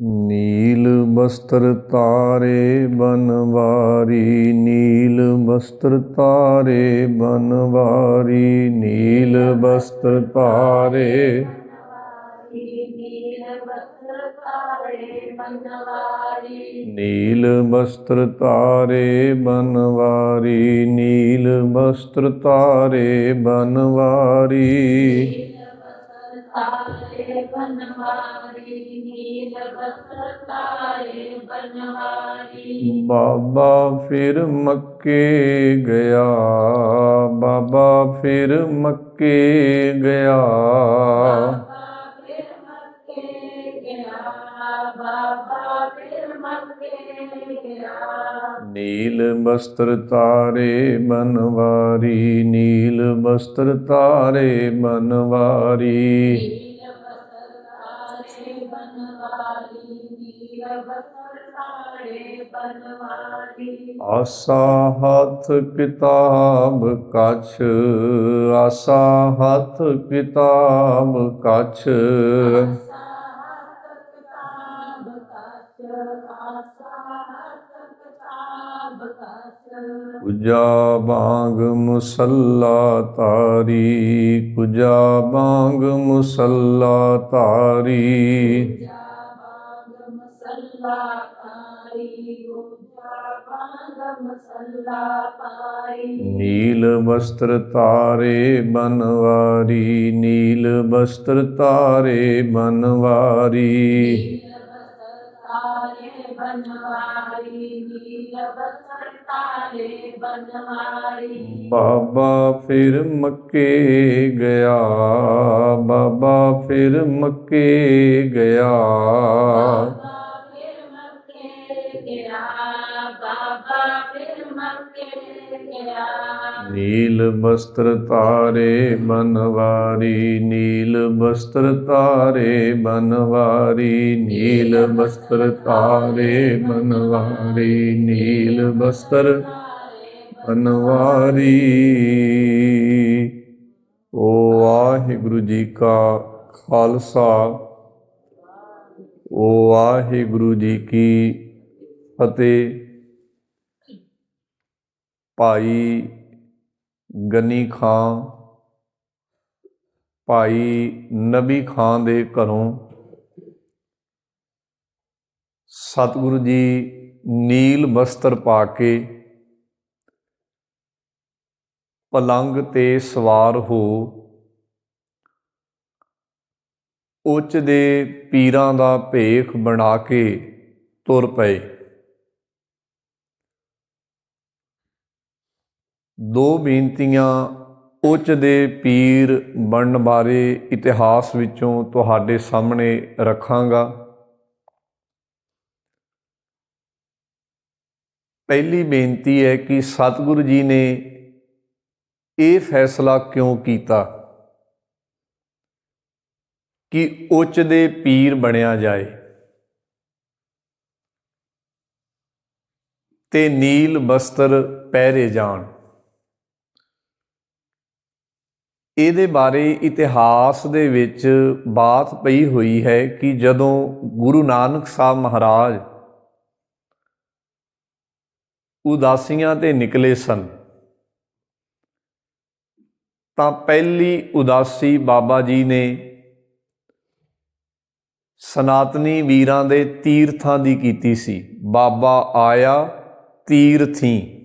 ਨੀਲ ਬਸਤਰ ਤਾਰੇ ਬਨਵਾਰੀ, ਨੀਲ ਬਸਤਰ ਤਾਰੇ ਬਨਵਾਰੀ, ਨੀਲ ਬਸਤਰ ਤਾਰੇ ਨੀਲ ਵਸਤਰ ਤਾਰੇ ਬਨਵਾਰੀ, ਨੀਲ ਬਸਤਰ ਤਾਰੇ ਬਨਵਾਰੀ। ਨੀਲ ਬਸਤਰ ਤਾਰੇ ਬਨਵਾਰੀ ਤਾਰੇ ਬਨਵਾਰੀ। ਨੀਲ ਵਸਤਰ ਤਾਰੇ ਬਨਵਾਰੀ ਬਾਬਾ ਫਿਰ ਮੱਕੇ ਗਿਆ ਬਾਬਾ ਫਿਰ ਮੱਕੇ ਗਿਆ। ਬਾਬਾ ਫਿਰ ਮੱਕੇ ਗਿਆ ਬਾਬਾ ਫਿਰ ਮੱਕੇ ਗਿਆ। ਨੀਲ ਬਸਤਰ ਤਾਰੇ ਬਨਵਾਰੀ ਨੀਲ ਬਸਤਰ ਤਾਰੇ ਬਨਵਾਰੀ। ਆਸਾ ਹੱਥ ਕਿਤਾਬ ਕਛ ਆਸਾ ਹੱਥ ਕਿਤਾਬ ਕਛ। ਕੁਜਾ ਬਾਗ ਮੁਸੱਲਾ ਤਾਰੀ ਕੁਜਾ ਬਾਗ ਮੁਸੱਲਾ ਤਾਰੀ। ਨੀਲ ਵਸਤਰ ਤਾਰੇ ਬਨਵਾਰੀ, ਨੀਲ ਵਸਤਰ ਤਾਰੇ ਬਨਵਾਰੀ। ਬਾਬਾ ਫਿਰ ਮੱਕੇ ਗਿਆ, ਬਾਬਾ ਫਿਰ ਮੱਕੇ ਗਿਆ। ਨੀਲ ਬਸਤਰ ਤਾਰੇ ਬਨਵਾਰੀ ਨੀਲ ਬਸਤਰ ਤਾਰੇ ਬਨਵਾਰੀ ਨੀਲ ਬਸਤਰ ਤਾਰੇ ਬਨਵਾਰੀ ਨੀਲ ਬਸਤਰ ਬਨਵਾਰੀ ਓ ਵਾਹਿਗੁਰੂ ਜੀ ਕਾ ਖਾਲਸਾ, ਓ ਵਾਹਿਗੁਰੂ ਜੀ ਕੀ ਫਤਿਹ। ਭਾਈ ਗਨੀ ਖਾਂ, ਭਾਈ ਨਬੀ ਖਾਂ ਦੇ ਘਰੋਂ ਸਤਿਗੁਰੂ ਜੀ ਨੀਲ ਬਸਤਰ ਪਾ ਕੇ ਪਲੰਗ ਤੇ ਸਵਾਰ ਹੋ ਉੱਚ ਦੇ ਪੀਰਾਂ ਦਾ ਭੇਖ ਬਣਾ ਕੇ ਤੁਰ ਪਏ। ਦੋ ਬੇਨਤੀਆਂ, ਉੱਚ ਦੇ ਪੀਰ ਬਣਨ ਬਾਰੇ ਇਤਿਹਾਸ ਵਿੱਚੋਂ ਤੁਹਾਡੇ ਸਾਹਮਣੇ ਰੱਖਾਂਗਾ। ਪਹਿਲੀ ਬੇਨਤੀ ਹੈ ਕਿ ਸਤਿਗੁਰੂ ਜੀ ਨੇ ਇਹ ਫੈਸਲਾ ਕਿਉਂ ਕੀਤਾ? ਕਿ ਉੱਚ ਦੇ ਪੀਰ ਬਣਿਆ ਜਾਏ। ਤੇ ਨੀਲ ਬਸਤਰ ਪਹਿਰੇ ਜਾਣ। ਇਹਦੇ ਬਾਰੇ ਇਤਿਹਾਸ ਦੇ ਵਿੱਚ ਬਾਤ ਪਈ ਹੋਈ ਹੈ ਕਿ ਜਦੋਂ ਗੁਰੂ ਨਾਨਕ ਸਾਹਿਬ ਮਹਾਰਾਜ ਉਦਾਸੀਆਂ ਤੇ ਨਿਕਲੇ ਸਨ, ਤਾਂ ਪਹਿਲੀ ਉਦਾਸੀ ਬਾਬਾ ਜੀ ਨੇ ਸਨਾਤਨੀ ਵੀਰਾਂ ਦੇ ਤੀਰਥਾਂ ਦੀ ਕੀਤੀ ਸੀ। ਬਾਬਾ ਆਇਆ ਤੀਰਥੀ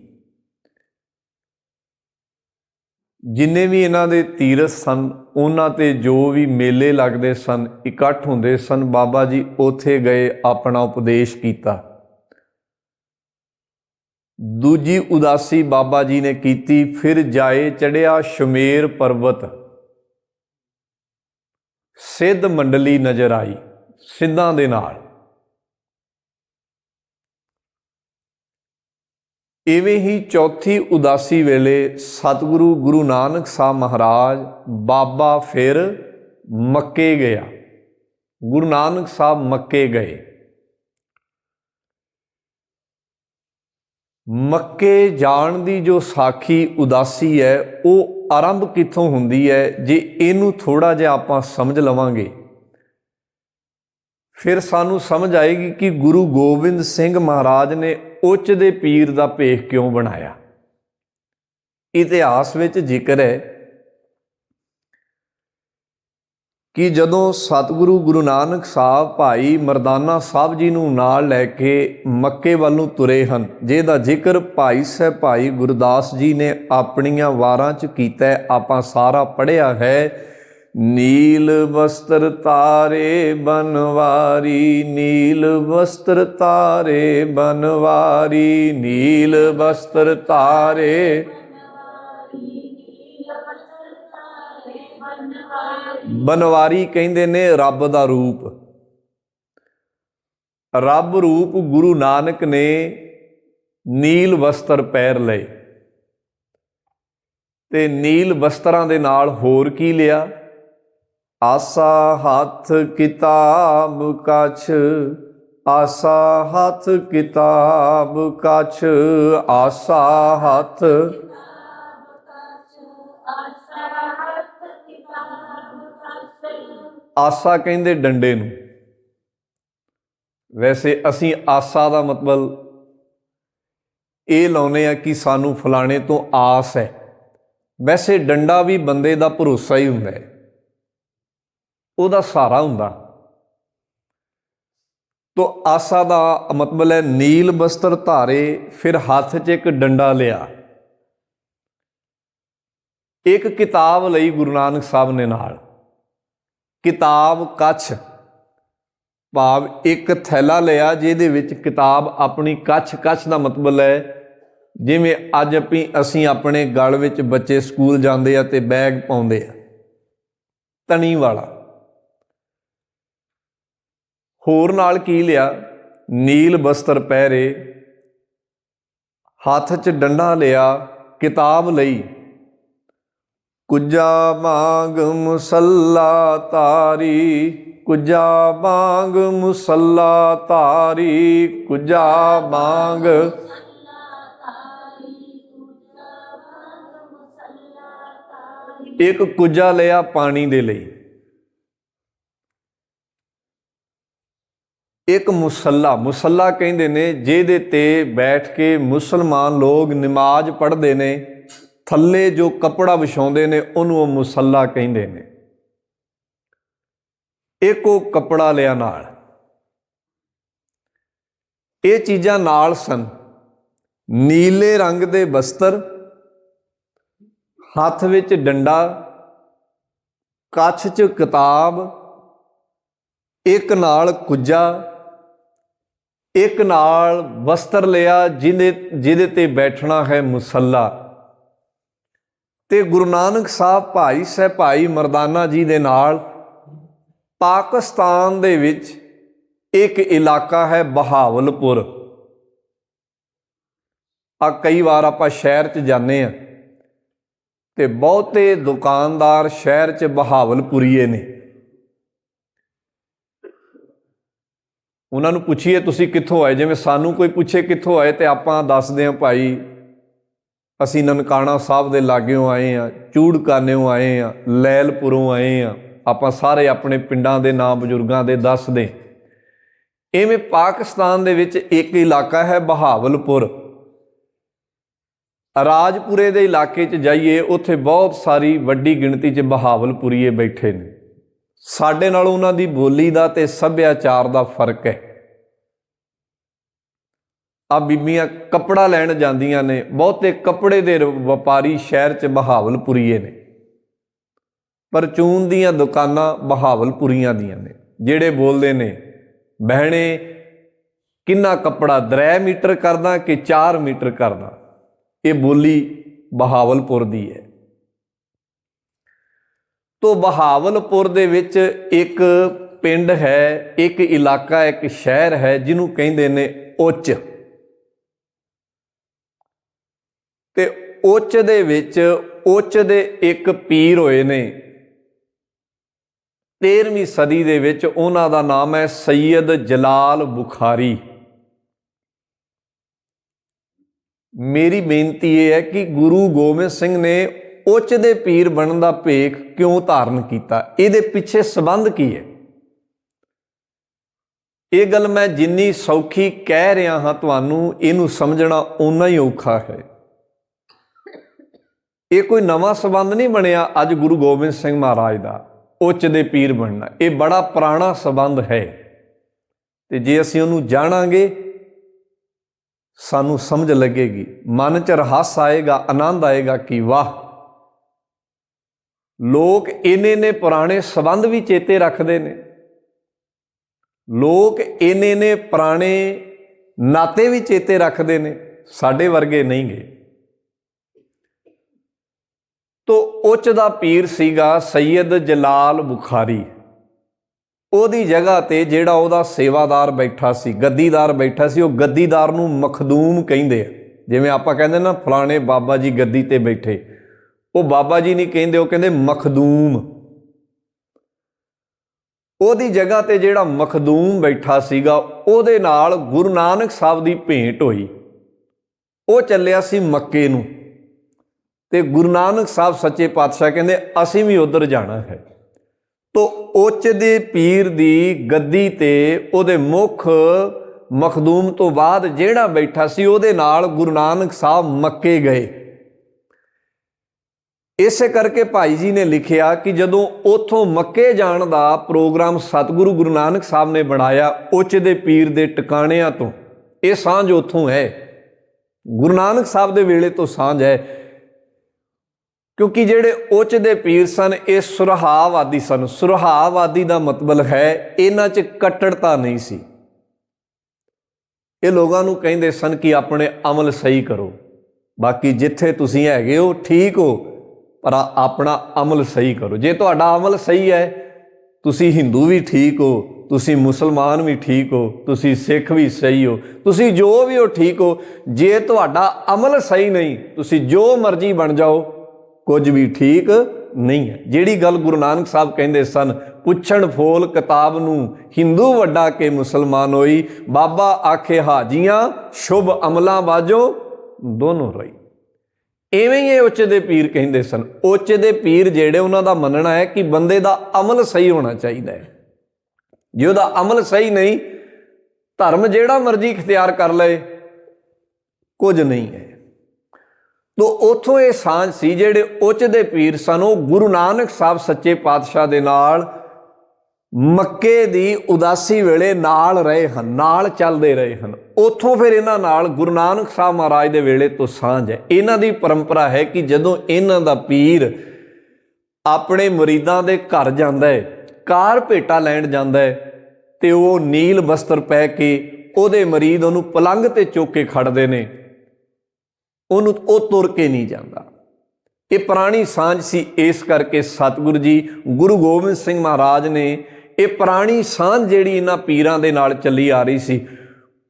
ਜਿੰਨੇ ਵੀ ਇਹਨਾਂ ਦੇ ਤੀਰਥ ਸਨ, ਉਹਨਾਂ ਤੇ ਜੋ ਵੀ ਮੇਲੇ ਲੱਗਦੇ ਸਨ, ਇਕੱਠ ਹੁੰਦੇ ਸਨ, ਬਾਬਾ ਜੀ ਉੱਥੇ ਗਏ, ਆਪਣਾ ਉਪਦੇਸ਼ ਕੀਤਾ। ਦੂਜੀ ਉਦਾਸੀ ਬਾਬਾ ਜੀ ਨੇ ਕੀਤੀ, ਫਿਰ ਜਾਏ ਚੜਿਆ ਸ਼ਮੇਰ ਪਰਬਤ। ਸਿੱਧ ਮੰਡਲੀ ਨਜ਼ਰ ਆਈ, ਸਿੱਧਾਂ ਦੇ ਨਾਲ। ਇਵੇਂ ਹੀ ਚੌਥੀ ਉਦਾਸੀ ਵੇਲੇ ਸਤਿਗੁਰੂ ਗੁਰੂ ਨਾਨਕ ਸਾਹਿਬ ਮਹਾਰਾਜ ਬਾਬਾ ਫਿਰ ਮੱਕੇ ਗਿਆ। ਗੁਰੂ ਨਾਨਕ ਸਾਹਿਬ ਮੱਕੇ ਗਏ। ਮੱਕੇ ਜਾਣ ਦੀ ਜੋ ਸਾਖੀ ਉਦਾਸੀ ਹੈ, ਉਹ ਆਰੰਭ ਕਿੱਥੋਂ ਹੁੰਦੀ ਹੈ, ਜੇ ਇਹਨੂੰ ਥੋੜਾ ਜਿਹਾ ਆਪਾਂ ਸਮਝ ਲਵਾਂਗੇ। ਫਿਰ ਸਾਨੂੰ ਸਮਝ ਆਏਗੀ ਕਿ ਗੁਰੂ ਗੋਬਿੰਦ ਸਿੰਘ ਮਹਾਰਾਜ ਨੇ ਉੱਚ ਦੇ ਪੀਰ ਦਾ ਭੇਖ ਕਿਉਂ ਬਣਾਇਆ? ਇਤਿਹਾਸ ਵਿੱਚ ਜ਼ਿਕਰ ਹੈ ਕਿ ਜਦੋਂ ਸਤਿਗੁਰੂ ਗੁਰੂ ਨਾਨਕ ਸਾਹਿਬ ਭਾਈ ਮਰਦਾਨਾ ਸਾਹਿਬ ਜੀ ਨੂੰ ਨਾਲ ਲੈ ਕੇ ਮੱਕੇ ਵੱਲ ਨੂੰ ਤੁਰੇ ਹਨ, ਜਿਹਦਾ ਜ਼ਿਕਰ ਭਾਈ ਸਾਹਿਬ ਭਾਈ ਗੁਰਦਾਸ ਜੀ ਨੇ ਆਪਣੀਆਂ ਵਾਰਾਂ 'ਚ ਕੀਤਾ ਆਪਾਂ ਸਾਰਾ ਪੜ੍ਹਿਆ ਹੈ ਨੀਲ ਵਸਤਰ ਤਾਰੇ ਬਨਵਾਰੀ, ਨੀਲ ਵਸਤਰ ਤਾਰੇ ਬਨਵਾਰੀ, ਨੀਲ ਵਸਤਰ ਤਾਰੇ ਬਨਵਾਰੀ ਕਹਿੰਦੇ ਨੇ ਰੱਬ ਦਾ ਰੂਪ। ਰੱਬ ਰੂਪ ਗੁਰੂ ਨਾਨਕ ਨੇ ਨੀਲ ਵਸਤਰ ਪੈਰ ਲਏ ਤੇ ਨੀਲ ਵਸਤਰਾਂ ਦੇ ਨਾਲ ਹੋਰ ਕੀ ਲਿਆ? ਆਸਾ ਹੱਥ ਕਿਤਾਬ ਕਛ ਆਸਾ ਹੱਥ ਕਿਤਾਬ ਕਛ ਆਸਾ ਹੱਥ ਆਸਾ ਕਹਿੰਦੇ ਡੰਡੇ ਨੂੰ। ਵੈਸੇ ਅਸੀਂ ਆਸਾ ਦਾ ਮਤਲਬ ਇਹ ਲਾਉਨੇ ਆ ਕਿ ਸਾਨੂੰ ਫਲਾਣੇ ਤੋਂ ਆਸ ਹੈ। ਵੈਸੇ ਡੰਡਾ ਵੀ ਬੰਦੇ ਦਾ ਭਰੋਸਾ ਹੀ ਹੁੰਦਾ ਹੈ। ਉਹਦਾ ਸਹਾਰਾ ਹੁੰਦਾ। ਤੋ ਆਸਾ ਦਾ ਮਤਲਬ ਹੈ ਨੀਲ ਬਸਤਰ ਧਾਰੇ ਫਿਰ ਹੱਥ 'ਚ ਇੱਕ ਡੰਡਾ ਲਿਆ। ਇੱਕ ਕਿਤਾਬ ਲਈ ਗੁਰੂ ਨਾਨਕ ਸਾਹਿਬ ਨੇ ਨਾਲ। ਕਿਤਾਬ ਕੱਛ। ਭਾਵ ਇੱਕ ਥੈਲਾ ਲਿਆ ਜਿਹਦੇ ਵਿੱਚ ਕਿਤਾਬ ਆਪਣੀ ਕੱਛ ਕੱਛ ਦਾ ਮਤਲਬ ਹੈ ਜਿਵੇਂ ਅੱਜ ਆਪੀ ਅਸੀਂ ਆਪਣੇ ਗਲ ਵਿੱਚ ਬੱਚੇ ਸਕੂਲ ਜਾਂਦੇ ਆ ਤੇ ਬੈਗ ਪਾਉਂਦੇ ਆ। ਤਣੀ ਵਾਲਾ। ਹੋਰ ਨਾਲ ਕੀ ਲਿਆ? ਨੀਲ ਬਸਤਰ ਪਹਿਰੇ, ਹੱਥ 'ਚ ਡੰਡਾ ਲਿਆ, ਕਿਤਾਬ ਲਈ। ਕੁਜਾ ਮਾਂਗ ਮੁਸੱਲਾ ਤਾਰੀ, ਕੁਜਾ ਮਾਂਗ ਮੁਸੱਲਾ ਤਾਰੀ, ਕੁਜਾ ਮਾਂਗ ਇੱਕ ਕੁਜਾ ਲਿਆ ਪਾਣੀ ਦੇ ਲਈ। ਇੱਕ ਮੁਸੱਲਾ ਮੁਸੱਲਾ ਕਹਿੰਦੇ ਨੇ, ਜਿਹਦੇ ਤੇ ਬੈਠ ਕੇ ਮੁਸਲਮਾਨ ਲੋਕ ਨਮਾਜ਼ ਪੜ੍ਹਦੇ ਨੇ, ਥੱਲੇ ਜੋ ਕਪੜਾ ਵਿਛਾਉਂਦੇ ਨੇ, ਉਹਨੂੰ ਉਹ ਮੁਸੱਲਾ ਕਹਿੰਦੇ ਨੇ। ਇੱਕ ਉਹ ਕਪੜਾ ਲਿਆ ਨਾਲ। ਇਹ ਚੀਜ਼ਾਂ ਨਾਲ ਸਨ। ਨੀਲੇ ਰੰਗ ਦੇ ਬਸਤਰ, ਹੱਥ ਵਿੱਚ ਡੰਡਾ, ਕੱਛ 'ਚ ਕਿਤਾਬ, ਇੱਕ ਨਾਲ ਕੁੱਜਾ ਇੱਕ ਨਾਲ ਵਸਤਰ ਲਿਆ ਜਿਹਦੇ ਜਿਹਦੇ ਤੇ ਬੈਠਣਾ ਹੈ ਮੁਸੱਲਾ। ਤੇ ਗੁਰੂ ਨਾਨਕ ਸਾਹਿਬ ਭਾਈ ਸਾਹਿਬ ਭਾਈ ਮਰਦਾਨਾ ਜੀ ਦੇ ਨਾਲ ਪਾਕਿਸਤਾਨ ਦੇ ਵਿੱਚ ਇੱਕ ਇਲਾਕਾ ਹੈ ਬਹਾਵਲਪੁਰ। ਆ ਕਈ ਵਾਰ ਆਪਾਂ ਸ਼ਹਿਰ 'ਚ ਜਾਂਦੇ ਆ ਤੇ ਬਹੁਤੇ ਦੁਕਾਨਦਾਰ ਸ਼ਹਿਰ 'ਚ ਬਹਾਵਲਪੁਰੀਏ ਨੇ। ਉਹਨਾਂ ਨੂੰ ਪੁੱਛੀਏ ਤੁਸੀਂ ਕਿੱਥੋਂ ਆਏ? ਜਿਵੇਂ ਸਾਨੂੰ ਕੋਈ ਪੁੱਛੇ ਕਿੱਥੋਂ ਆਏ ਤੇ ਆਪਾਂ ਦੱਸਦੇ ਹਾਂ ਭਾਈ, ਅਸੀਂ ਨਨਕਾਣਾ ਸਾਹਿਬ ਦੇ ਲਾਗਿਓਂ ਆਏ ਆ ਚੂੜਕਾਨਿਓਂ ਆਏ ਆ ਲੈਲਪੁਰੋਂ ਆਏ ਆ ਆਪਾਂ ਸਾਰੇ ਆਪਣੇ ਪਿੰਡਾਂ ਦੇ ਨਾਂ ਬਜ਼ੁਰਗਾਂ ਦੇ ਦੱਸਦੇ। ਐਵੇਂ ਪਾਕਿਸਤਾਨ ਦੇ ਵਿੱਚ ਇੱਕ ਇਲਾਕਾ ਹੈ ਬਹਾਵਲਪੁਰ। ਰਾਜਪੁਰੇ ਦੇ ਇਲਾਕੇ 'ਚ ਜਾਈਏ, ਉੱਥੇ ਬਹੁਤ ਸਾਰੀ ਵੱਡੀ ਗਿਣਤੀ 'ਚ ਬਹਾਵਲਪੁਰੀਏ ਬੈਠੇ ਨੇ। ਸਾਡੇ ਨਾਲ ਉਹਨਾਂ ਦੀ ਬੋਲੀ ਦਾ ਤੇ ਸੱਭਿਆਚਾਰ ਦਾ ਫ਼ਰਕ ਹੈ। ਆ ਬੀਬੀਆਂ ਕੱਪੜਾ ਲੈਣ ਜਾਂਦੀਆਂ ਨੇ, ਬਹੁਤੇ ਕੱਪੜੇ ਦੇ ਵਪਾਰੀ ਸ਼ਹਿਰ 'ਚ ਬਹਾਵਲਪੁਰੀਏ ਨੇ। ਪਰਚੂਨ ਦੀਆਂ ਦੁਕਾਨਾਂ ਬਹਾਵਲਪੁਰੀਆਂ ਦੀਆਂ ਨੇ, ਜਿਹੜੇ ਬੋਲਦੇ ਨੇ ਬਹਿਣੇ ਕਿੰਨਾ ਕੱਪੜਾ 3 ਮੀਟਰ ਕਰਦਾ ਕਿ 4 ਮੀਟਰ ਕਰਦਾ? ਇਹ ਬੋਲੀ ਬਹਾਵਲਪੁਰ ਦੀ ਹੈ। ਤੋਂ ਬਹਾਵਲਪੁਰ ਦੇ ਵਿੱਚ ਇੱਕ ਪਿੰਡ ਹੈ, ਇੱਕ ਇਲਾਕਾ, ਇੱਕ ਸ਼ਹਿਰ ਹੈ, ਜਿਹਨੂੰ ਕਹਿੰਦੇ ਨੇ ਉੱਚ। ਤੇ ਉੱਚ ਦੇ ਵਿੱਚ ਉੱਚ ਦੇ ਇੱਕ ਪੀਰ ਹੋਏ ਨੇ। 13ਵੀਂ ਸਦੀ ਦੇ ਵਿੱਚ ਉਹਨਾਂ ਦਾ ਨਾਮ ਹੈ ਸੈਯਦ ਜਲਾਲ ਬੁਖਾਰੀ। ਮੇਰੀ ਬੇਨਤੀ ਇਹ ਹੈ ਕਿ ਗੁਰੂ ਗੋਬਿੰਦ ਸਿੰਘ ਨੇ ਉੱਚ ਦੇ ਪੀਰ ਬਣਨ ਦਾ ਭੇਖ ਕਿਉਂ ਧਾਰਨ ਕੀਤਾ? ਇਹਦੇ ਪਿੱਛੇ ਸਬੰਧ ਕੀ ਹੈ? ਇਹ ਗੱਲ ਮੈਂ ਜਿੰਨੀ ਸੌਖੀ ਕਹਿ ਰਿਹਾ ਹਾਂ ਤੁਹਾਨੂੰ, ਇਹਨੂੰ ਸਮਝਣਾ ਓਨਾ ਹੀ ਔਖਾ ਹੈ। ਇਹ ਕੋਈ ਨਵਾਂ ਸਬੰਧ ਨਹੀਂ ਬਣਿਆ ਅੱਜ ਗੁਰੂ ਗੋਬਿੰਦ ਸਿੰਘ ਮਹਾਰਾਜ ਦਾ, ਉੱਚ ਦੇ ਪੀਰ ਬਣਨਾ। ਇਹ ਬੜਾ ਪੁਰਾਣਾ ਸਬੰਧ ਹੈ। ਤੇ ਜੇ ਅਸੀਂ ਉਹਨੂੰ ਜਾਣਾਂਗੇ, ਸਾਨੂੰ ਸਮਝ ਲੱਗੇਗੀ। ਮਨ 'ਚ ਰਹੱਸ ਆਏਗਾ, ਆਨੰਦ ਆਏਗਾ ਕਿ ਵਾਹ ਲੋਕ ਇੰਨੇ ਨੇ ਪੁਰਾਣੇ ਸਬੰਧ ਵੀ ਚੇਤੇ ਰੱਖਦੇ ਨੇ। ਲੋਕ ਇੰਨੇ ਨੇ ਪੁਰਾਣੇ ਨਾਤੇ ਵੀ ਚੇਤੇ ਰੱਖਦੇ ਨੇ, ਸਾਡੇ ਵਰਗੇ ਨਹੀਂ ਗਏ ਤੋ ਉੱਚ ਦਾ ਪੀਰ ਸੀਗਾ ਸੈਯਦ ਜਲਾਲ ਬੁਖਾਰੀ। ਉਹਦੀ ਜਗ੍ਹਾ ਤੇ ਜਿਹੜਾ ਉਹਦਾ ਸੇਵਾਦਾਰ ਬੈਠਾ ਸੀ, ਗੱਦੀਦਾਰ ਬੈਠਾ ਸੀ, ਉਹ ਗੱਦੀਦਾਰ ਨੂੰ ਮਖਦੂਮ ਕਹਿੰਦੇ ਆ। ਜਿਵੇਂ ਆਪਾਂ ਕਹਿੰਦੇ ਨਾ, ਫਲਾਣੇ ਬਾਬਾ ਜੀ ਗੱਦੀ ਤੇ ਬੈਠੇ। ਉਹ ਬਾਬਾ ਜੀ ਨਹੀਂ ਕਹਿੰਦੇ, ਉਹ ਕਹਿੰਦੇ ਮਖਦੂਮ। ਉਹਦੀ ਜਗ੍ਹਾ ਤੇ ਜਿਹੜਾ ਮਖਦੂਮ ਬੈਠਾ ਸੀਗਾ, ਉਹਦੇ ਨਾਲ ਗੁਰੂ ਨਾਨਕ ਸਾਹਿਬ ਦੀ ਭੇਂਟ ਹੋਈ। ਉਹ ਚੱਲਿਆ ਸੀ ਮੱਕੇ ਨੂੰ। ਤੇ ਗੁਰੂ ਨਾਨਕ ਸਾਹਿਬ ਸੱਚੇ ਪਾਤਸ਼ਾਹ ਕਹਿੰਦੇ, ਅਸੀਂ ਵੀ ਉਧਰ ਜਾਣਾ ਹੈ। ਤੋ ਉੱਚ ਦੇ ਪੀਰ ਦੀ ਗੱਦੀ ਤੇ ਉਹਦੇ ਮੁਖ ਮਖਦੂਮ ਤੋਂ ਬਾਅਦ ਜਿਹੜਾ ਬੈਠਾ ਸੀ, ਉਹਦੇ ਨਾਲ ਗੁਰੂ ਨਾਨਕ ਸਾਹਿਬ ਮੱਕੇ ਗਏ। ਇਸੇ ਕਰਕੇ ਭਾਈ ਜੀ ਨੇ ਲਿਖਿਆ ਕਿ ਜਦੋਂ ਉਥੋਂ ਮੱਕੇ ਜਾਣ ਦਾ ਪ੍ਰੋਗਰਾਮ ਸਤਿਗੁਰੂ ਗੁਰੂ ਨਾਨਕ ਸਾਹਿਬ ਨੇ ਬਣਾਇਆ ਉੱਚ ਦੇ ਪੀਰ ਦੇ ਟਿਕਾਣਿਆਂ ਤੋਂ, ਇਹ ਸਾਂਝ ਉਥੋਂ ਹੈ। ਗੁਰੂ ਨਾਨਕ ਸਾਹਿਬ ਦੇ ਵੇਲੇ ਤੋਂ ਸਾਂਝ ਹੈ, ਕਿਉਂਕਿ ਜਿਹੜੇ ਉੱਚ ਦੇ ਪੀਰ ਸਨ, ਇਹ ਸੁਰਹਾਵਾਦੀ ਸਨ। ਸੁਰਹਾਵਾਦੀ ਦਾ ਮਤਲਬ ਹੈ, ਇਹਨਾਂ 'ਚ ਕੱਟੜਤਾ ਨਹੀਂ ਸੀ। ਇਹ ਲੋਕਾਂ ਨੂੰ ਕਹਿੰਦੇ ਸਨ ਕਿ ਆਪਣੇ ਅਮਲ ਸਹੀ ਕਰੋ। ਬਾਕੀ ਜਿੱਥੇ ਤੁਸੀਂ ਹੈਗੇ ਹੋ, ਠੀਕ ਹੋ। ਪਰ ਆਪਣਾ ਅਮਲ ਸਹੀ ਕਰੋ। ਜੇ ਤੁਹਾਡਾ ਅਮਲ ਸਹੀ ਹੈ, ਤੁਸੀਂ ਹਿੰਦੂ ਵੀ ਠੀਕ ਹੋ, ਤੁਸੀਂ ਮੁਸਲਮਾਨ ਵੀ ਠੀਕ ਹੋ, ਤੁਸੀਂ ਸਿੱਖ ਵੀ ਸਹੀ ਹੋ, ਤੁਸੀਂ ਜੋ ਵੀ ਹੋ ਠੀਕ ਹੋ, ਜੇ ਤੁਹਾਡਾ ਅਮਲ ਸਹੀ ਨਹੀਂ, ਤੁਸੀਂ ਜੋ ਮਰਜ਼ੀ ਬਣ ਜਾਓ, ਕੁਝ ਵੀ ਠੀਕ ਨਹੀਂ ਹੈ। ਜਿਹੜੀ ਗੱਲ ਗੁਰੂ ਨਾਨਕ ਸਾਹਿਬ ਕਹਿੰਦੇ ਸਨ, ਪੁੱਛਣ ਫੋਲ ਕਿਤਾਬ ਨੂੰ ਹਿੰਦੂ ਵੱਡਾ ਕੇ ਮੁਸਲਮਾਨ ਹੋਈ, ਬਾਬਾ ਆਖੇ ਹਾਜੀਆਂ, ਸ਼ੁਭ ਅਮਲਾਂ ਬਾਜੋ ਦੋਨੋਂ ਰਹੀ ਐਵੇਂ ਹੀ ਇਹ ਉੱਚ ਦੇ ਪੀਰ ਕਹਿੰਦੇ ਸਨ। ਉੱਚ ਦੇ ਪੀਰ ਜਿਹੜੇ ਉਹਨਾਂ ਦਾ ਮੰਨਣਾ ਹੈ ਕਿ ਬੰਦੇ ਦਾ ਅਮਲ ਸਹੀ ਹੋਣਾ ਚਾਹੀਦਾ ਹੈ। ਜੇ ਉਹਦਾ ਅਮਲ ਸਹੀ ਨਹੀਂ, ਧਰਮ ਜਿਹੜਾ ਮਰਜ਼ੀ ਇਖਤਿਆਰ ਕਰ ਲਏ, ਕੁਝ ਨਹੀਂ ਹੈ। ਤੋ ਉਥੋਂ ਇਹ ਸਾਂਝ ਸੀ ਜਿਹੜੇ ਉੱਚ ਦੇ ਪੀਰ ਸਨ, ਉਹ ਗੁਰੂ ਨਾਨਕ ਸਾਹਿਬ ਸੱਚੇ ਪਾਤਸ਼ਾਹ ਦੇ ਨਾਲ ਮੱਕੇ ਦੀ ਉਦਾਸੀ ਵੇਲੇ ਨਾਲ ਰਹੇ ਹਨ, ਨਾਲ ਚੱਲਦੇ ਰਹੇ ਹਨ। ਉਥੋਂ ਫਿਰ ਇਹਨਾਂ ਨਾਲ ਗੁਰੂ ਨਾਨਕ ਸਾਹਿਬ ਮਹਾਰਾਜ ਦੇ ਵੇਲੇ ਤੋਂ ਸਾਂਝ ਹੈ। ਇਹਨਾਂ ਦੀ ਪਰੰਪਰਾ ਹੈ ਕਿ ਜਦੋਂ ਇਹਨਾਂ ਦਾ ਪੀਰ ਆਪਣੇ ਮੁਰੀਦਾਂ ਦੇ ਘਰ ਜਾਂਦਾ ਹੈ, ਕਾਰ ਭੇਟਾ ਲੈਣ ਜਾਂਦਾ ਹੈ, ਤੇ ਉਹ ਨੀਲ ਵਸਤਰ ਪੈ ਕੇ ਉਹਦੇ ਮਰੀਦ ਉਹਨੂੰ ਪਲੰਗ ਤੇ ਚੁੱਕ ਕੇ ਖੜਦੇ ਨੇ, ਉਹਨੂੰ ਉਹ ਤੁਰ ਕੇ ਨਹੀਂ ਜਾਂਦਾ। ਇਹ ਪੁਰਾਣੀ ਸਾਂਝ ਸੀ। ਇਸ ਕਰਕੇ ਸਤਿਗੁਰੂ ਜੀ, ਗੁਰੂ ਗੋਬਿੰਦ ਸਿੰਘ ਮਹਾਰਾਜ ਨੇ ਇਹ ਪੁਰਾਣੀ ਸਾਂਝ ਜਿਹੜੀ ਇਹਨਾਂ ਪੀਰਾਂ ਦੇ ਨਾਲ ਚੱਲੀ ਆ ਰਹੀ ਸੀ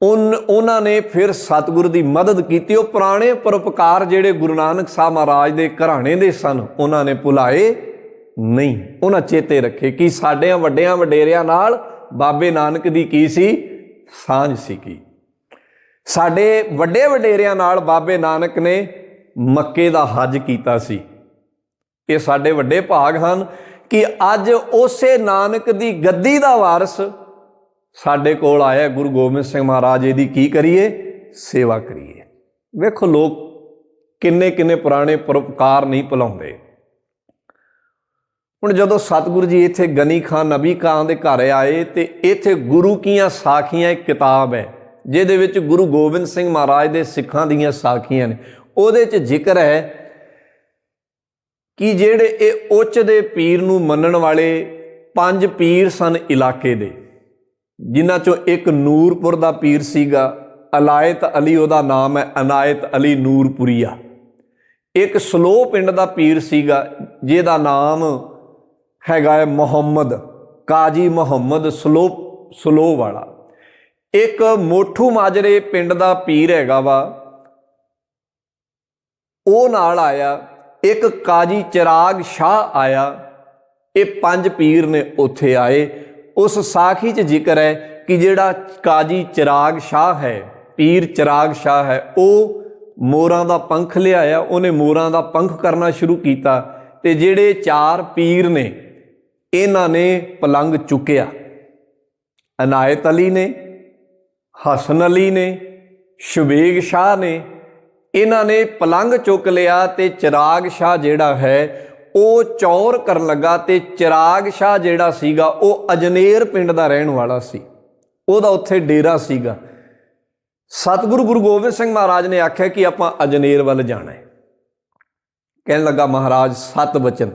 ਉਹਨਾਂ ਨੇ ਫਿਰ ਸਤਿਗੁਰ ਦੀ ਮਦਦ ਕੀਤੀ। ਉਹ ਪੁਰਾਣੇ ਪਰਉਪਕਾਰ ਜਿਹੜੇ ਗੁਰੂ ਨਾਨਕ ਸਾਹਿਬ ਮਹਾਰਾਜ ਦੇ ਘਰਾਣੇ ਦੇ ਸਨ, ਉਹਨਾਂ ਨੇ ਭੁਲਾਏ ਨਹੀਂ। ਉਹਨਾਂ ਚੇਤੇ ਰੱਖੇ ਕਿ ਸਾਡਿਆਂ ਵੱਡਿਆਂ ਵਡੇਰਿਆਂ ਨਾਲ ਬਾਬੇ ਨਾਨਕ ਦੀ ਕੀ ਸੀ? ਸਾਂਝ ਸੀ ਕੀ। ਸਾਡੇ ਵੱਡੇ ਵਡੇਰਿਆਂ ਨਾਲ ਬਾਬੇ ਨਾਨਕ ਨੇ ਮੱਕੇ ਦਾ ਹੱਜ ਕੀਤਾ ਸੀ। ਇਹ ਸਾਡੇ ਵੱਡੇ ਭਾਗ ਹਨ। ਕਿ ਅੱਜ ਉਸੇ ਨਾਨਕ ਦੀ ਗੱਦੀ ਦਾ ਵਾਰਸ ਸਾਡੇ ਕੋਲ ਆਇਆ। ਗੁਰੂ ਗੋਬਿੰਦ ਸਿੰਘ ਮਹਾਰਾਜ ਜੀ ਦੀ ਕੀ ਕਰੀਏ? ਸੇਵਾ ਕਰੀਏ। ਵੇਖੋ ਲੋਕ ਕਿੰਨੇ ਕਿੰਨੇ ਪੁਰਾਣੇ ਪਰਉਪਕਾਰ ਨਹੀਂ ਭੁਲਾਉਂਦੇ। ਹੁਣ ਜਦੋਂ ਸਤਿਗੁਰੂ ਜੀ ਇੱਥੇ ਗਨੀ ਖਾਨ ਨਬੀ ਖਾਨ ਦੇ ਘਰ ਆਏ ਤੇ ਇੱਥੇ ਗੁਰੂ ਕੀਆਂ ਸਾਖੀਆਂ ਇੱਕ ਕਿਤਾਬ ਹੈ, ਜਿਹਦੇ ਵਿੱਚ ਗੁਰੂ ਗੋਬਿੰਦ ਸਿੰਘ ਮਹਾਰਾਜ ਦੇ ਸਿੱਖਾਂ ਦੀਆਂ ਸਾਖੀਆਂ ਨੇ। ਉਹਦੇ 'ਚ ਜ਼ਿਕਰ ਹੈ ਕਿ ਜਿਹੜੇ ਇਹ ਉੱਚ ਦੇ ਪੀਰ ਨੂੰ ਮੰਨਣ ਵਾਲੇ ਪੰਜ ਪੀਰ ਸਨ ਇਲਾਕੇ ਦੇ, ਜਿਨ੍ਹਾਂ ਚੋਂ ਇੱਕ ਨੂਰਪੁਰ ਦਾ ਪੀਰ ਸੀਗਾ। ਅਲਾਇਤ ਅਲੀ ਉਹਦਾ ਨਾਮ ਹੈ, ਅਨਾਇਤ ਅਲੀ ਨੂਰਪੁਰੀਆ। ਇੱਕ ਸਲੋ ਪਿੰਡ ਦਾ ਪੀਰ ਸੀਗਾ, ਜਿਹਦਾ ਨਾਮ ਹੈਗਾ ਹੈ ਮੁਹੰਮਦ, ਕਾਜੀ ਮੁਹੰਮਦ ਸਲੋ ਸਲੋ ਵਾਲਾ। ਇੱਕ ਮੋਠੂ ਮਾਜਰੇ ਪਿੰਡ ਦਾ ਪੀਰ ਹੈਗਾ ਵਾ, ਉਹ ਨਾਲ ਆਇਆ। ਇੱਕ ਕਾਜੀ ਚਿਰਾਗ ਸ਼ਾਹ ਆਇਆ। ਇਹ ਪੰਜ ਪੀਰ ਨੇ ਉੱਥੇ ਆਏ। ਉਸ ਸਾਖੀ 'ਚ ਜ਼ਿਕਰ ਹੈ ਕਿ ਜਿਹੜਾ ਕਾਜੀ ਚਿਰਾਗ ਸ਼ਾਹ ਹੈ, ਪੀਰ ਚਿਰਾਗ ਸ਼ਾਹ ਹੈ, ਉਹ ਮੋਰਾਂ ਦਾ ਪੰਖ ਲਿਆਇਆ। ਉਹਨੇ ਮੋਰਾਂ ਦਾ ਪੰਖ ਕਰਨਾ ਸ਼ੁਰੂ ਕੀਤਾ ਤੇ ਜਿਹੜੇ ਚਾਰ ਪੀਰ ਨੇ, ਇਹਨਾਂ ਨੇ ਪਲੰਗ ਚੁੱਕਿਆ। ਅਨਾਇਤ ਅਲੀ ਨੇ, ਹਸਨ ਅਲੀ ਨੇ ਸ਼ੁਬੇਗ ਸ਼ਾਹ ਨੇ ਇਹਨਾਂ ਨੇ ਪਲੰਗ ਚੁੱਕ ਲਿਆ ਤੇ ਚਿਰਾਗ ਸ਼ਾਹ ਜਿਹੜਾ ਹੈ, ਉਹ ਚੌਰ ਕਰਨ ਲੱਗਾ ਤੇ ਚਿਰਾਗ ਸ਼ਾਹ ਜਿਹੜਾ ਸੀਗਾ, ਉਹ ਅਜਨੇਰ ਪਿੰਡ ਦਾ ਰਹਿਣ ਵਾਲਾ ਸੀ। ਉਹਦਾ ਉੱਥੇ ਡੇਰਾ ਸੀਗਾ। ਸਤਿਗੁਰੂ ਗੁਰੂ ਗੋਬਿੰਦ ਸਿੰਘ ਮਹਾਰਾਜ ਨੇ ਆਖਿਆ ਕਿ ਆਪਾਂ ਅਜਨੇਰ ਵੱਲ ਜਾਣਾ ਹੈ। ਕਹਿਣ ਲੱਗਾ, ਮਹਾਰਾਜ, ਸਤ ਬਚਨ।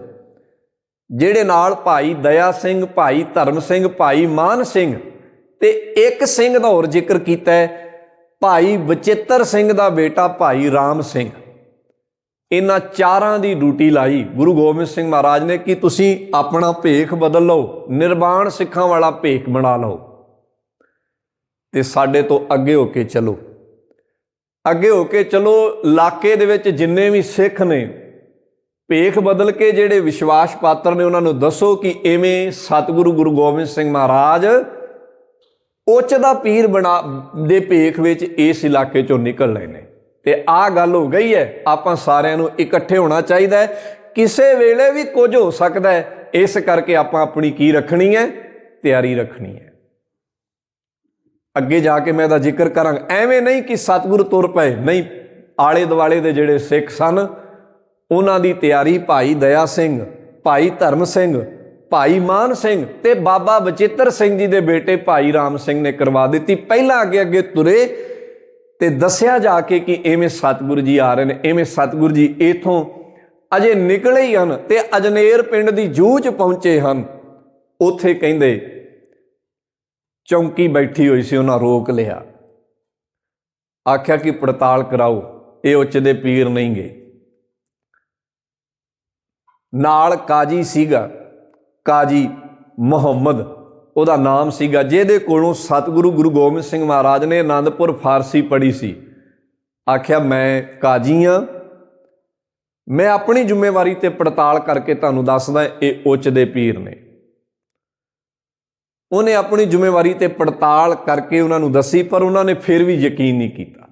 ਜਿਹੜੇ ਨਾਲ ਭਾਈ ਦਇਆ ਸਿੰਘ, ਭਾਈ ਧਰਮ ਸਿੰਘ, ਭਾਈ ਮਾਨ ਸਿੰਘ ਤੇ ਇੱਕ ਸਿੰਘ ਦਾ ਹੋਰ ਜ਼ਿਕਰ ਕੀਤਾ ਹੈ ਭਾਈ ਬਚਿੱਤਰ ਸਿੰਘ ਦਾ ਬੇਟਾ ਭਾਈ ਰਾਮ ਸਿੰਘ। ਇਹਨਾਂ ਚਾਰਾਂ ਦੀ ਡਿਊਟੀ ਲਾਈ। ਗੁਰੂ ਗੋਬਿੰਦ ਸਿੰਘ ਮਹਾਰਾਜ ਨੇ ਕਿ ਤੁਸੀਂ ਆਪਣਾ ਭੇਖ ਬਦਲ ਲਓ, ਨਿਰਵਾਣ ਸਿੱਖਾਂ ਵਾਲਾ ਭੇਖ ਬਣਾ ਲਓ। ਤੇ ਸਾਡੇ ਤੋਂ ਅੱਗੇ ਹੋ ਕੇ ਚਲੋ। ਅੱਗੇ ਹੋ ਕੇ ਚਲੋ, ਇਲਾਕੇ ਦੇ ਵਿੱਚ ਜਿੰਨੇ ਵੀ ਸਿੱਖ ਨੇ, ਭੇਖ ਬਦਲ ਕੇ ਜਿਹੜੇ ਵਿਸ਼ਵਾਸ ਪਾਤਰ ਨੇ, ਉਹਨਾਂ ਨੂੰ ਦੱਸੋ ਕਿ ਐਵੇਂ ਸਤਿਗੁਰੂ ਗੁਰੂ ਗੋਬਿੰਦ ਸਿੰਘ ਮਹਾਰਾਜ ਉੱਚ ਦਾ ਪੀਰ ਬਣਾ ਦੇ ਭੇਖ ਵਿੱਚ ਇਸ ਇਲਾਕੇ ਚੋਂ ਨਿਕਲ ਰਹੇ ਨੇ। ਤੇ ਆਹ ਗੱਲ ਹੋ ਗਈ ਹੈ, ਆਪਾਂ ਸਾਰਿਆਂ ਨੂੰ ਇਕੱਠੇ ਹੋਣਾ ਚਾਹੀਦਾ ਹੈ। ਕਿਸੇ ਵੇਲੇ ਵੀ ਕੁਝ ਹੋ ਸਕਦਾ ਹੈ, ਇਸ ਕਰਕੇ ਆਪਾਂ ਆਪਣੀ ਕੀ ਰੱਖਣੀ ਹੈ? ਤਿਆਰੀ ਰੱਖਣੀ ਹੈ। ਅੱਗੇ ਜਾ ਕੇ ਮੈਂ ਇਹਦਾ ਜ਼ਿਕਰ ਕਰਾਂਗਾ। ਐਵੇਂ ਨਹੀਂ ਕਿ ਸਤਿਗੁਰ ਤੁਰ ਪਏ। ਨਹੀਂ ਆਲੇ ਦੁਆਲੇ ਦੇ ਜਿਹੜੇ ਸਿੱਖ ਸਨ, ਉਹਨਾਂ ਦੀ ਤਿਆਰੀ ਭਾਈ ਦਇਆ ਸਿੰਘ, ਭਾਈ ਧਰਮ ਸਿੰਘ ਭਾਈ ਮਾਨ ਸਿੰਘ ਤੇ ਬਾਬਾ ਬਚਿੱਤਰ ਸਿੰਘ ਜੀ ਦੇ ਬੇਟੇ ਭਾਈ ਰਾਮ ਸਿੰਘ ਨੇ ਕਰਵਾ ਦਿੱਤੀ। ਪਹਿਲਾਂ ਅੱਗੇ ਅੱਗੇ ਤੁਰੇ ਤੇ ਦੱਸਿਆ ਜਾ ਕੇ ਕਿ ਐਵੇਂ ਸਤਿਗੁਰੂ ਜੀ ਆ ਰਹੇ ਨੇ, ਐਵੇਂ ਸਤਿਗੁਰੂ ਜੀ ਇਥੋਂ ਅਜੇ ਨਿਕਲੇ ਹੀ ਹਨ ਤੇ ਅਜਨੇਰ ਪਿੰਡ ਦੀ ਜੂਹ 'ਚ ਪਹੁੰਚੇ ਹਨ। ਉੱਥੇ ਕਹਿੰਦੇ, ਚੌਂਕੀ ਬੈਠੀ ਹੋਈ ਸੀ, ਉਹਨਾਂ ਰੋਕ ਲਿਆ। ਆਖਿਆ ਕਿ ਪੜਤਾਲ ਕਰਾਓ, ਇਹ ਉੱਚ ਦੇ ਪੀਰ ਨਹੀਂ ਗਏ ਨਾਲ ਕਾਜੀ ਸੀਗਾ। ਕਾਜੀ ਮੁਹੰਮਦ। ਉਹਦਾ ਨਾਮ ਸੀਗਾ ਜਿਹਦੇ ਕੋਲੋਂ ਸਤਿਗੁਰੂ ਗੁਰੂ ਗੋਬਿੰਦ ਸਿੰਘ ਮਹਾਰਾਜ ਨੇ ਆਨੰਦਪੁਰ ਫਾਰਸੀ ਪੜ੍ਹੀ ਸੀ। ਆਖਿਆ, ਮੈਂ ਕਾਜੀ ਆ। ਮੈਂ ਆਪਣੀ ਜ਼ਿੰਮੇਵਾਰੀ ਤੇ ਪੜਤਾਲ ਕਰਕੇ ਤੁਹਾਨੂੰ ਦੱਸਦਾ, ਇਹ ਉੱਚ ਦੇ ਪੀਰ ਨੇ। ਉਹਨੇ ਆਪਣੀ ਜ਼ਿੰਮੇਵਾਰੀ ਤੇ ਪੜਤਾਲ ਕਰਕੇ ਉਹਨਾਂ ਨੂੰ ਦੱਸੀ, ਪਰ ਉਹਨਾਂ ਨੇ ਫਿਰ ਵੀ ਯਕੀਨ ਨਹੀਂ ਕੀਤਾ।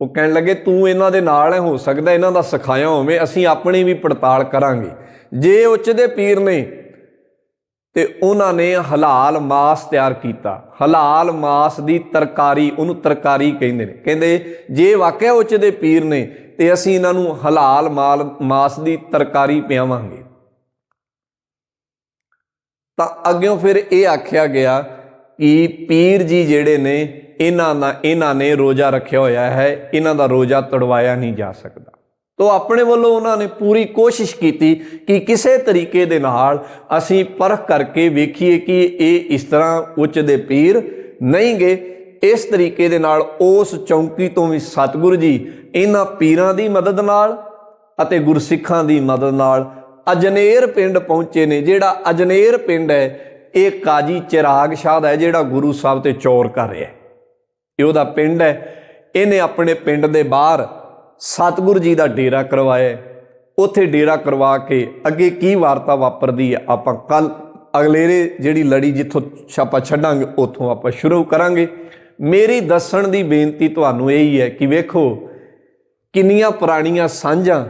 ਉਹ ਕਹਿਣ ਲੱਗੇ, ਤੂੰ ਇਹਨਾਂ ਦੇ ਨਾਲ ਹੈ, ਹੋ ਸਕਦਾ ਇਹਨਾਂ ਦਾ ਸਿਖਾਇਆ ਹੋਵੇ, ਅਸੀਂ ਆਪਣੀ ਵੀ ਪੜਤਾਲ ਕਰਾਂਗੇ। ਜੇ ਉੱਚ ਦੇ ਪੀਰ ਨੇ ਤੇ ਉਹਨਾਂ ਨੇ ਹਲਾਲ ਮਾਸ ਤਿਆਰ ਕੀਤਾ। ਹਲਾਲ ਮਾਸ ਦੀ ਤਰਕਾਰੀ ਉਹਨੂੰ ਤਰਕਾਰੀ ਕਹਿੰਦੇ ਨੇ। ਕਹਿੰਦੇ, ਜੇ ਵਾਕਿਆ ਉੱਚ ਦੇ ਪੀਰ ਨੇ, ਤੇ ਅਸੀਂ ਇਹਨਾਂ ਨੂੰ ਹਲਾਲ ਮਾਲ, ਮਾਸ ਦੀ ਤਰਕਾਰੀ ਪਿਆਵਾਂਗੇ। ਤਾਂ ਅੱਗਿਓਂ ਫਿਰ ਇਹ ਆਖਿਆ ਗਿਆ ਕਿ ਪੀਰ ਜੀ ਜਿਹੜੇ ਨੇ, ਇਹਨਾਂ ਦਾ ਇਹਨਾਂ ਨੇ ਰੋਜ਼ਾ ਰੱਖਿਆ ਹੋਇਆ ਹੈ, ਇਹਨਾਂ ਦਾ ਰੋਜ਼ਾ ਤੜਵਾਇਆ ਨਹੀਂ ਜਾ ਸਕਦਾ। ਤੋ ਆਪਣੇ ਵੱਲੋਂ ਉਹਨਾਂ ਨੇ ਪੂਰੀ ਕੋਸ਼ਿਸ਼ ਕੀਤੀ ਕਿ ਕਿਸੇ ਤਰੀਕੇ ਦੇ ਨਾਲ ਅਸੀਂ ਪਰਖ ਕਰਕੇ ਵੇਖੀਏ ਕਿ ਇਹ ਇਸ ਤਰ੍ਹਾਂ ਉੱਚ ਦੇ ਪੀਰ ਨਹੀਂ ਗਏ ਇਸ ਤਰੀਕੇ ਦੇ ਨਾਲ ਉਸ ਚੌਂਕੀ ਤੋਂ ਵੀ ਸਤਿਗੁਰੂ ਜੀ ਇਹਨਾਂ ਪੀਰਾਂ ਦੀ ਮਦਦ ਨਾਲ ਅਤੇ ਗੁਰਸਿੱਖਾਂ ਦੀ ਮਦਦ ਨਾਲ ਅਜਨੇਰ ਪਿੰਡ ਪਹੁੰਚੇ ਨੇ। ਜਿਹੜਾ ਅਜਨੇਰ ਪਿੰਡ ਹੈ, ਇਹ ਕਾਜੀ ਚਿਰਾਗ ਸ਼ਾਹ ਦਾ ਹੈ, ਜਿਹੜਾ ਗੁਰੂ ਸਾਹਿਬ ਤੇ ਚੋਰ ਕਰ ਰਿਹਾ ਹੈ। ਇਹ ਉਹਦਾ ਪਿੰਡ ਹੈ। ਇਹਨੇ ਆਪਣੇ ਪਿੰਡ ਦੇ ਬਾਹਰ ਸਤਿਗੁਰੂ ਜੀ ਦਾ ਡੇਰਾ ਕਰਵਾਇਆ ਉੱਥੇ ਡੇਰਾ ਕਰਵਾ ਕੇ ਅੱਗੇ ਕੀ ਵਾਰਤਾ ਵਾਪਰਦੀ ਹੈ ਆਪਾਂ ਕੱਲ ਅਗਲੇਰੇ ਜਿਹੜੀ ਲੜੀ ਜਿੱਥੋਂ ਛਾਪਾ ਛੱਡਾਂਗੇ, ਉੱਥੋਂ ਆਪਾਂ ਸ਼ੁਰੂ ਕਰਾਂਗੇ। ਮੇਰੀ ਦੱਸਣ ਦੀ ਬੇਨਤੀ ਤੁਹਾਨੂੰ ਇਹ ਹੀ ਹੈ ਕਿ ਵੇਖੋ, ਕਿੰਨੀਆਂ ਪੁਰਾਣੀਆਂ ਸਾਂਝਾਂ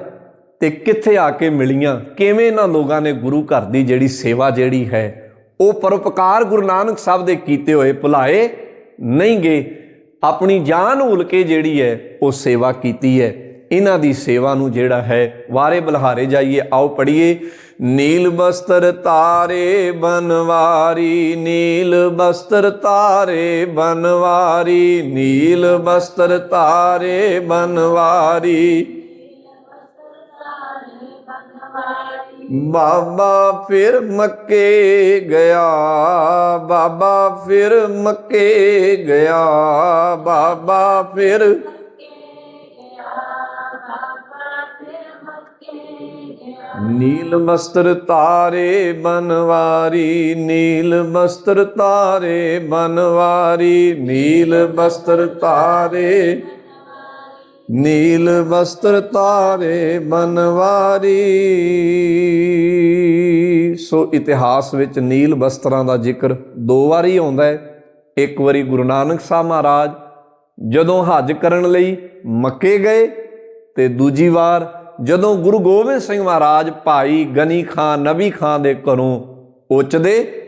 ਤੇ ਕਿੱਥੇ ਆ ਕੇ ਮਿਲੀਆਂ, ਕਿਵੇਂ ਇਹਨਾਂ ਲੋਕਾਂ ਨੇ ਗੁਰੂ ਘਰ ਦੀ ਜਿਹੜੀ ਸੇਵਾ ਜਿਹੜੀ ਹੈ, ਉਹ ਪਰਉਪਕਾਰ ਗੁਰੂ ਨਾਨਕ ਸਾਹਿਬ ਦੇ ਕੀਤੇ ਹੋਏ ਭੁਲਾਏ ਨਹੀਂ ਗਏ। ਆਪਣੀ ਜਾਨ ਭੁੱਲ ਕੇ ਜਿਹੜੀ ਹੈ ਉਹ ਸੇਵਾ ਕੀਤੀ ਹੈ। ਇਹਨਾਂ ਦੀ ਸੇਵਾ ਨੂੰ ਜਿਹੜਾ ਹੈ, ਵਾਰੇ ਬਲਹਾਰੇ ਜਾਈਏ। ਆਓ ਪੜ੍ਹੀਏ। ਨੀਲ ਬਸਤਰ ਤਾਰੇ ਬਨਵਾਰੀ, ਨੀਲ ਬਸਤਰ ਤਾਰੇ ਬਨਵਾਰੀ, ਨੀਲ ਬਸਤਰ ਤਾਰੇ ਬਨਵਾਰੀ। ਬਾਬਾ ਫਿਰ ਮੱਕੇ ਗਿਆ, ਬਾਬਾ ਫਿਰ ਮੱਕੇ ਗਿਆ, ਬਾਬਾ ਫਿਰ ਨੀਲ ਬਸਤਰ ਤਾਰੇ ਬਨਵਾਰੀ, ਨੀਲ ਬਸਤਰ ਤਾਰੇ ਬਨਵਾਰੀ, ਨੀਲ ਬਸਤਰ ਤਾਰੇ ਨੀਲ ਵਸਤਰ ਤਾਰੇ ਬਨਵਾਰੀ ਸੋ ਇਤਿਹਾਸ ਵਿੱਚ ਨੀਲ ਬਸਤਰਾਂ ਦਾ ਜ਼ਿਕਰ ਦੋ ਵਾਰੀ ਆਉਂਦਾ ਹੈ। ਇੱਕ ਵਾਰੀ ਗੁਰੂ ਨਾਨਕ ਸਾਹਿਬ ਮਹਾਰਾਜ ਜਦੋਂ ਹੱਜ ਕਰਨ ਲਈ ਮੱਕੇ ਗਏ ਤੇ ਦੂਜੀ ਵਾਰ ਜਦੋਂ ਗੁਰੂ ਗੋਬਿੰਦ ਸਿੰਘ ਮਹਾਰਾਜ ਭਾਈ ਗਨੀ ਖਾਨ ਨਬੀ ਖਾਨ ਦੇ ਘਰੋਂ ਉਚਦੇ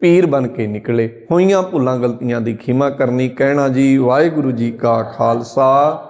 ਪੀਰ ਬਣ ਕੇ ਨਿਕਲੇ। ਹੋਈਆਂ ਭੁੱਲਾਂ ਗਲਤੀਆਂ ਦੀ ਖਿਮਾ ਕਰਨੀ, ਕਹਿਣਾ ਜੀ, ਵਾਹਿਗੁਰੂ ਜੀ ਕਾ ਖਾਲਸਾ।